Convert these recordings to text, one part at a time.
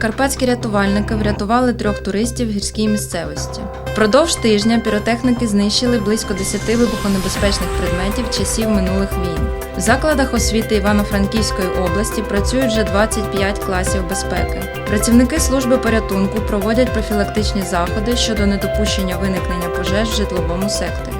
Прикарпатські рятувальники врятували трьох туристів в гірській місцевості. Впродовж тижня піротехніки знищили близько 10 вибухонебезпечних предметів часів минулих війн. В закладах освіти Івано-Франківської області працюють вже 25 класів безпеки. Працівники служби порятунку проводять профілактичні заходи щодо недопущення виникнення пожеж в житловому секторі.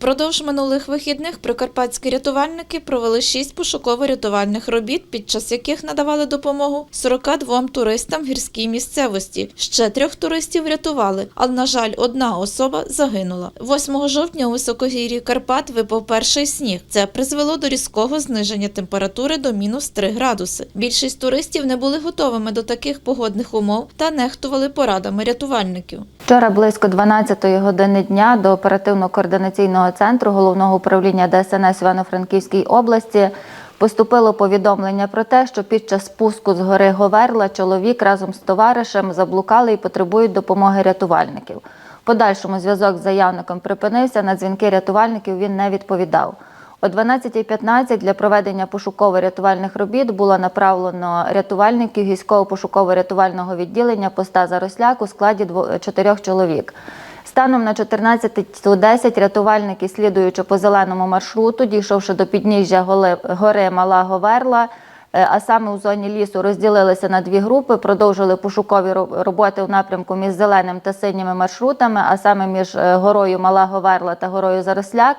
Впродовж минулих вихідних прикарпатські рятувальники провели шість пошуково-рятувальних робіт, під час яких надавали допомогу 42 туристам в гірській місцевості. Ще трьох туристів врятували, але, на жаль, одна особа загинула. 8 жовтня у високогір'ї Карпат випав перший сніг. Це призвело до різкого зниження температури до мінус 3 градуси. Більшість туристів не були готовими до таких погодних умов та нехтували порадами рятувальників. Вчора близько 12-ї години дня до оперативно-координаційного центру головного управління ДСНС Івано-Франківській області поступило повідомлення про те, що під час спуску з гори Говерла чоловік разом з товаришем заблукали і потребують допомоги рятувальників. Подальшому зв'язок з заявником припинився. На дзвінки рятувальників він не відповідав. О 12.15 для проведення пошуково-рятувальних робіт було направлено рятувальників гірського-пошуково-рятувального відділення поста Заросляк у складі чотирьох чоловік. Станом на 14.10 рятувальники, слідуючи по зеленому маршруту, дійшовши до підніжжя гори Мала Говерла, е, а саме у зоні лісу, розділилися на дві групи, продовжили пошукові роботи у напрямку між зеленим та синіми маршрутами, а саме між е, горою Мала Говерла та горою Заросляк.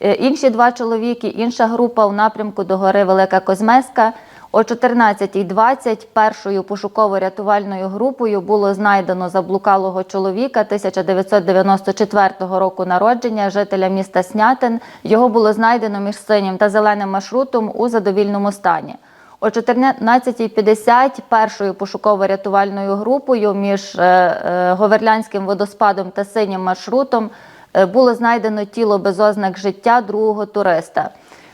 Е, Інші два чоловіки, інша група у напрямку до гори Велика Козмеська. О 14.20 першою пошуково-рятувальною групою було знайдено заблукалого чоловіка 1994 року народження, жителя міста Снятин. Його було знайдено між синім та зеленим маршрутом у задовільному стані. О 14.50 першою пошуково-рятувальною групою між е, е, Говерлянським водоспадом та синім маршрутом е, було знайдено тіло без ознак життя другого туриста.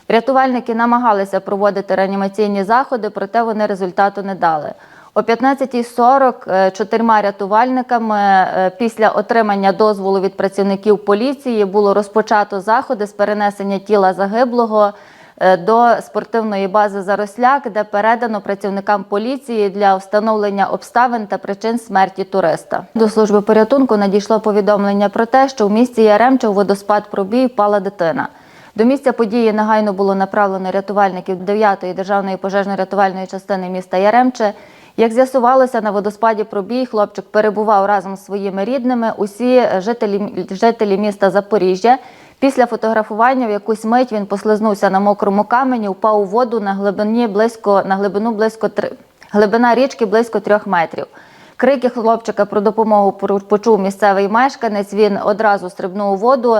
Рятувальники намагалися проводити реанімаційні заходи, проте вони результату не дали. О 15.40 е, чотирма рятувальниками е, після отримання дозволу від працівників поліції було розпочато заходи з перенесення тіла загиблого е, до спортивної бази Заросляк, де передано працівникам поліції для встановлення обставин та причин смерті туриста. До служби порятунку надійшло повідомлення про те, що в місті Яремче водоспад пробій впала дитина. До місця події негайно було направлено рятувальників 9-ї державної пожежно-рятувальної частини міста Яремче. Як з'ясувалося, на водоспаді пробій хлопчик перебував разом з своїми рідними. Усі жителі, жителі міста Запоріжжя. Після фотографування в якусь мить він послизнувся на мокрому камені, впав у воду на глибині близько на глибину близько глибина річки близько трьох метрів. Крики хлопчика про допомогу почув місцевий мешканець. Він одразу стрибнув у воду,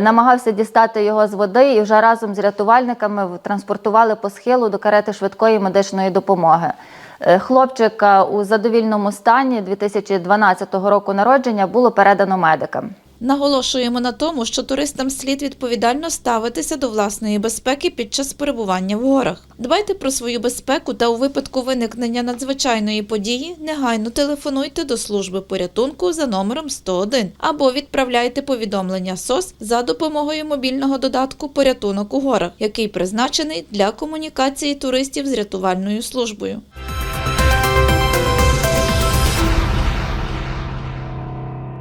намагався дістати його з води і вже разом з рятувальниками транспортували по схилу до карети швидкої медичної допомоги. Е, Хлопчика у задовільному стані 2012 року народження було передано медикам. Наголошуємо на тому, що туристам слід відповідально ставитися до власної безпеки під час перебування в горах. Дбайте про свою безпеку та у випадку виникнення надзвичайної події негайно телефонуйте до служби порятунку за номером 101 або відправляйте повідомлення СОС за допомогою мобільного додатку Порятунок у горах, який призначений для комунікації туристів з рятувальною службою.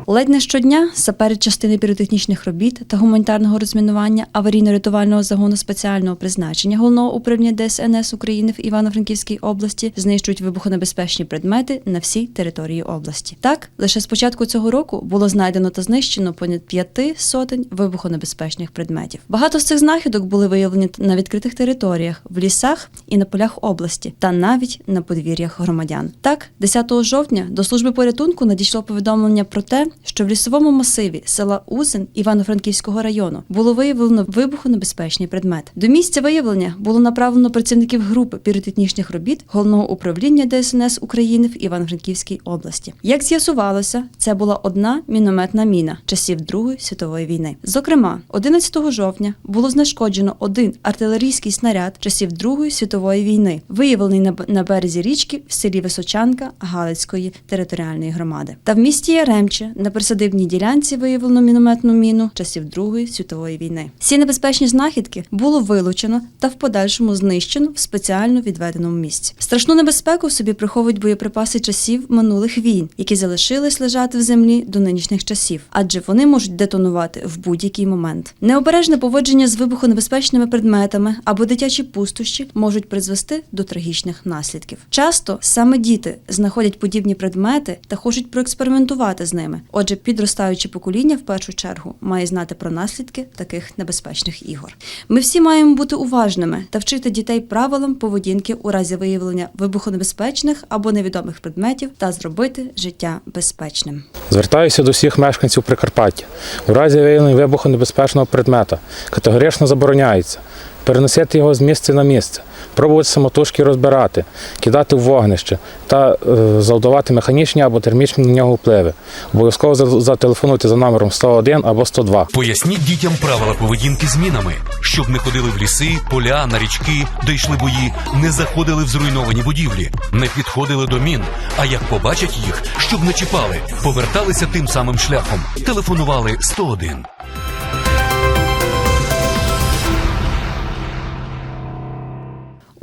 Ледь не щодня сапери частини піротехнічних робіт та гуманітарного розмінування аварійно-рятувального загону спеціального призначення головного управління ДСНС України в Івано-Франківській області знищують вибухонебезпечні предмети на всій території області. Так, лише з початку цього року було знайдено та знищено понад п'яти сотень вибухонебезпечних предметів. Багато з цих знахідок були виявлені на відкритих територіях, в лісах і на полях області, та навіть на подвір'ях громадян. Так, 10 жовтня до служби порятунку надійшло повідомлення про те, що в лісовому масиві села Узин Івано-Франківського району було виявлено вибухонебезпечний предмет. До місця виявлення було направлено працівників групи піротехнічних робіт головного управління ДСНС України в Івано-Франківській області. Як з'ясувалося, це була одна мінометна міна часів Другої світової війни. Зокрема, 11 жовтня було знешкоджено один артилерійський снаряд часів Другої світової війни, виявлений на, березі річки в селі Височанка Галицької територіальної громади. Та в місті Яремче На присадибній ділянці виявлено мінометну міну часів Другої світової війни. Всі небезпечні знахідки було вилучено та в подальшому знищено в спеціально відведеному місці. Страшну небезпеку в собі приховують боєприпаси часів минулих війн, які залишились лежати в землі до нинішніх часів, адже вони можуть детонувати в будь-який момент. Необережне поводження з вибухонебезпечними предметами або дитячі пустощі можуть призвести до трагічних наслідків. Часто саме діти знаходять подібні предмети та хочуть проекспериментувати з ними. Отже, підростаюче покоління в першу чергу має знати про наслідки таких небезпечних ігор. Ми всі маємо бути уважними та вчити дітей правилам поведінки у разі виявлення вибухонебезпечних або невідомих предметів та зробити життя безпечним. Звертаюся до всіх мешканців Прикарпаття. У разі виявлення вибухонебезпечного предмета категорично забороняється переносити його з місця на місце, пробувати самотужки розбирати, кидати в вогнище та е, завдавати механічні або термічні на нього впливи. Обов'язково за- зателефонуйте за номером 101 або 102. Поясніть дітям правила поведінки з мінами, щоб не ходили в ліси, поля, на річки, де йшли бої, не заходили в зруйновані будівлі, не підходили до мін. А як побачать їх, щоб не чіпали, поверталися тим самим шляхом. Телефонували 101.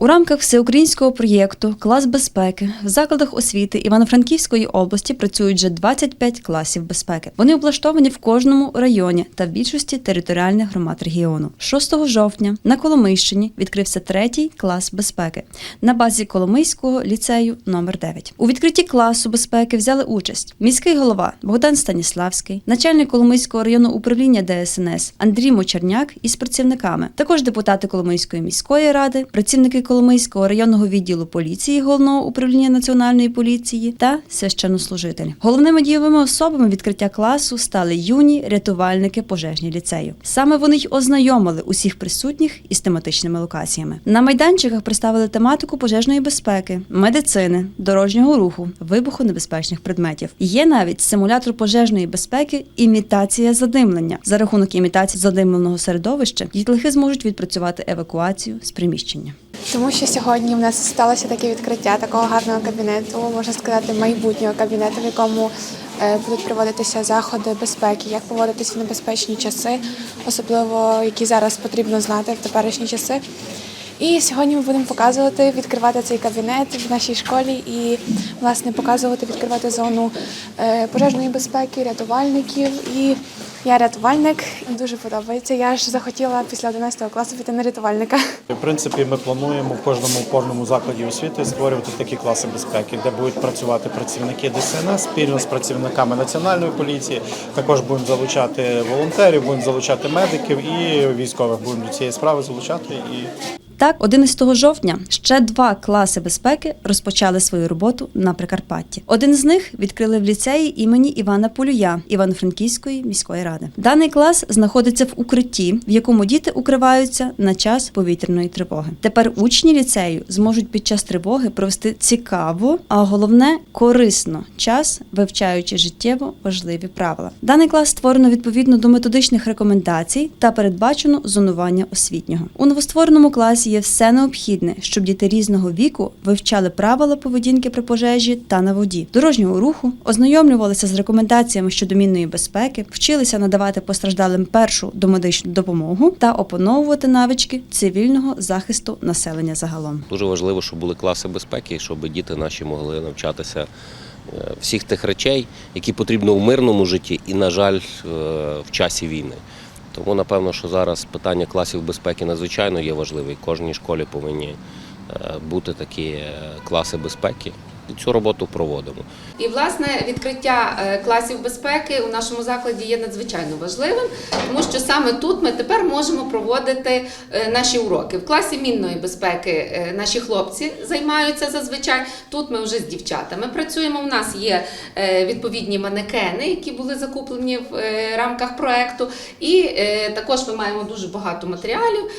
У рамках всеукраїнського проєкту Клас безпеки в закладах освіти Івано-Франківської області працюють вже 25 класів безпеки. Вони облаштовані в кожному районі та в більшості територіальних громад регіону. 6 жовтня на Коломийщині відкрився третій клас безпеки на базі Коломийського ліцею номер 9 У відкритті класу безпеки взяли участь міський голова Богдан Станіславський, начальник Коломийського районного управління ДСНС Андрій Мочерняк із працівниками, також депутати Коломийської міської ради, працівники Коломийського районного відділу поліції головного управління національної поліції та священнослужителі. Головними дієвими особами відкриття класу стали юні рятувальники пожежні ліцею. Саме вони й ознайомили усіх присутніх із тематичними локаціями. На майданчиках представили тематику пожежної безпеки, медицини, дорожнього руху, вибухонебезпечних предметів. Є навіть симулятор пожежної безпеки, імітація задимлення. За рахунок імітації задимленого середовища дітлахи зможуть відпрацювати евакуацію з приміщення. Тому що сьогодні в нас сталося таке відкриття такого гарного кабінету, можна сказати, майбутнього кабінету, в якому е, будуть проводитися заходи безпеки, як поводитися в небезпечні часи, особливо які зараз потрібно знати в теперішні часи. І сьогодні ми будемо показувати, відкривати цей кабінет в нашій школі і власне показувати, відкривати зону е, пожежної безпеки, рятувальників. І я рятувальник, дуже подобається. Я ж захотіла після 11 класу піти на рятувальника. В принципі, ми плануємо в кожному опорному закладі освіти створювати такі класи безпеки, де будуть працювати працівники ДСНС спільно з працівниками національної поліції. Також будемо залучати волонтерів, будемо залучати медиків і військових. Будемо до цієї справи залучати і Так, 11 жовтня ще два класи безпеки розпочали свою роботу на Прикарпатті. Один з них відкрили в ліцеї імені Івана Полюя Івано-Франківської міської ради. Даний клас знаходиться в укритті, в якому діти укриваються на час повітряної тривоги. Тепер учні ліцею зможуть під час тривоги провести цікаво, а головне корисно час, вивчаючи життєво важливі правила. Даний клас створено відповідно до методичних рекомендацій та передбачено зонування освітнього. У новоствореному класі є все необхідне, щоб діти різного віку вивчали правила поведінки при пожежі та на воді, дорожнього руху, ознайомлювалися з рекомендаціями щодо мінної безпеки, вчилися надавати постраждалим першу домедичну допомогу та опановувати навички цивільного захисту населення загалом. Дуже важливо, щоб були класи безпеки, щоб діти наші могли навчатися е, всіх тих речей, які потрібно в мирному житті і, на жаль, е, в часі війни. Тому напевно, що зараз питання класів безпеки надзвичайно є важливе. Кожній школі повинні е, бути такі е, класи безпеки. Цю роботу проводимо. І власне відкриття е, класів безпеки у нашому закладі є надзвичайно важливим, тому що саме тут ми тепер можемо проводити е, наші уроки. В класі мінної безпеки е, наші хлопці займаються зазвичай. Тут ми вже з дівчатами працюємо. У нас є відповідні манекени, які були закуплені в рамках проекту. І також ми маємо дуже багато матеріалів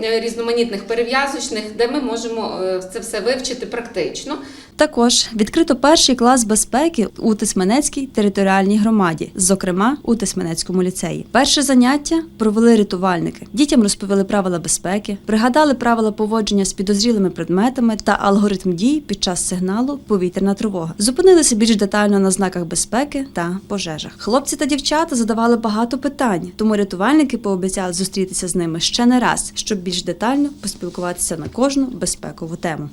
різноманітних перев'язочних, де ми можемо це все вивчити практично. Також відкрито перший клас безпеки у Тисменецькій територіальній громаді, зокрема у Тисменецькому ліцеї. Перше заняття провели рятувальники. Дітям розповіли правила безпеки, пригадали правила поводження з підозрілими предметами та алгоритм дій під час сигналу повітряна тривога. Зупинилися більш детально на знаках безпеки та пожежах. Хлопці та дівчата задавали багато питань, тому рятувальники пообіцяли зустрітися з ними ще не раз, щоб більш детально поспілкуватися на кожну безпекову тему.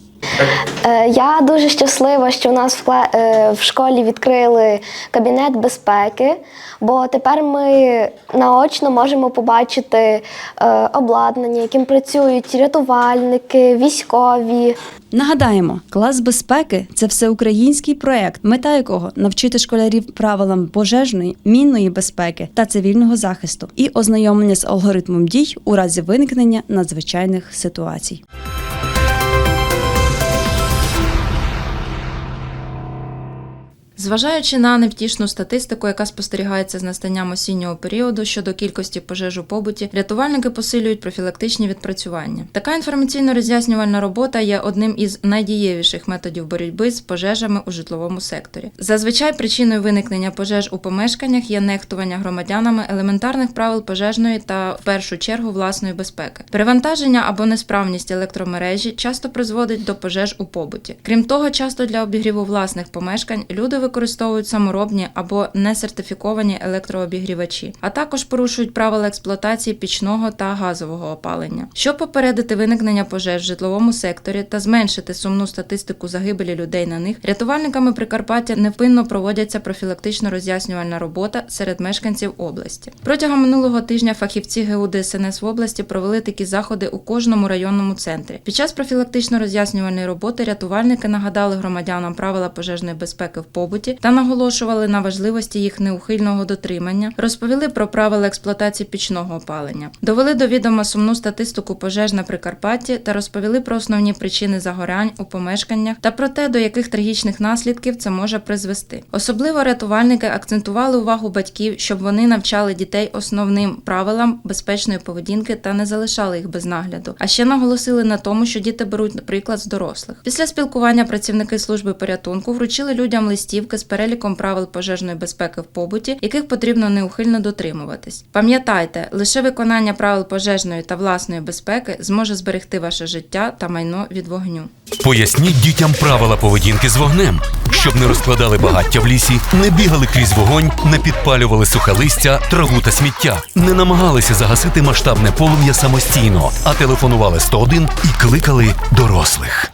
Е, Я дуже щаслива, що у нас е, в школі відкрили кабінет безпеки, бо тепер ми наочно можемо побачити е, обладнання, яким працюють рятувальники, військові. Нагадаємо, клас безпеки це всеукраїнський проект, мета якого навчити школярів правилам пожежної, мінної безпеки та цивільного захисту і ознайомлення з алгоритмом дій у разі виникнення надзвичайних ситуацій. Зважаючи на невтішну статистику, яка спостерігається з настанням осіннього періоду щодо кількості пожеж у побуті, рятувальники посилюють профілактичні відпрацювання. Така інформаційно-роз'яснювальна робота є одним із найдієвіших методів боротьби з пожежами у житловому секторі. Зазвичай причиною виникнення пожеж у помешканнях є нехтування громадянами елементарних правил пожежної та в першу чергу власної безпеки. Перевантаження або несправність електромережі часто призводить до пожеж у побуті. Крім того, часто для обігріву власних помешкань люди використовують саморобні або несертифіковані електрообігрівачі, а також порушують правила експлуатації пічного та газового опалення. Щоб попередити виникнення пожеж в житловому секторі та зменшити сумну статистику загибелі людей на них, рятувальниками Прикарпаття невпинно проводяться профілактично роз'яснювальна робота серед мешканців області. Протягом минулого тижня фахівці ГУ ДСНС в області провели такі заходи у кожному районному центрі. Під час профілактично роз'яснювальної роботи рятувальники нагадали громадянам правила пожежної безпеки в побуті та наголошували на важливості їх неухильного дотримання, розповіли про правила експлуатації пічного опалення, довели до відома сумну статистику пожеж на Прикарпатті та розповіли про основні причини загорянь у помешканнях та про те, до яких трагічних наслідків це може призвести. Особливо рятувальники акцентували увагу батьків, щоб вони навчали дітей основним правилам безпечної поведінки та не залишали їх без нагляду. А ще наголосили на тому, що діти беруть приклад з дорослих. Після спілкування працівники служби порятунку вручили людям листівки з переліком правил пожежної безпеки в побуті, яких потрібно неухильно дотримуватись. Пам'ятайте, лише виконання правил пожежної та власної безпеки зможе зберегти ваше життя та майно від вогню. Поясніть дітям правила поведінки з вогнем, щоб не розкладали багаття в лісі, не бігали крізь вогонь, не підпалювали сухе листя, траву та сміття, не намагалися загасити масштабне полум'я самостійно, а телефонували 101 і кликали дорослих.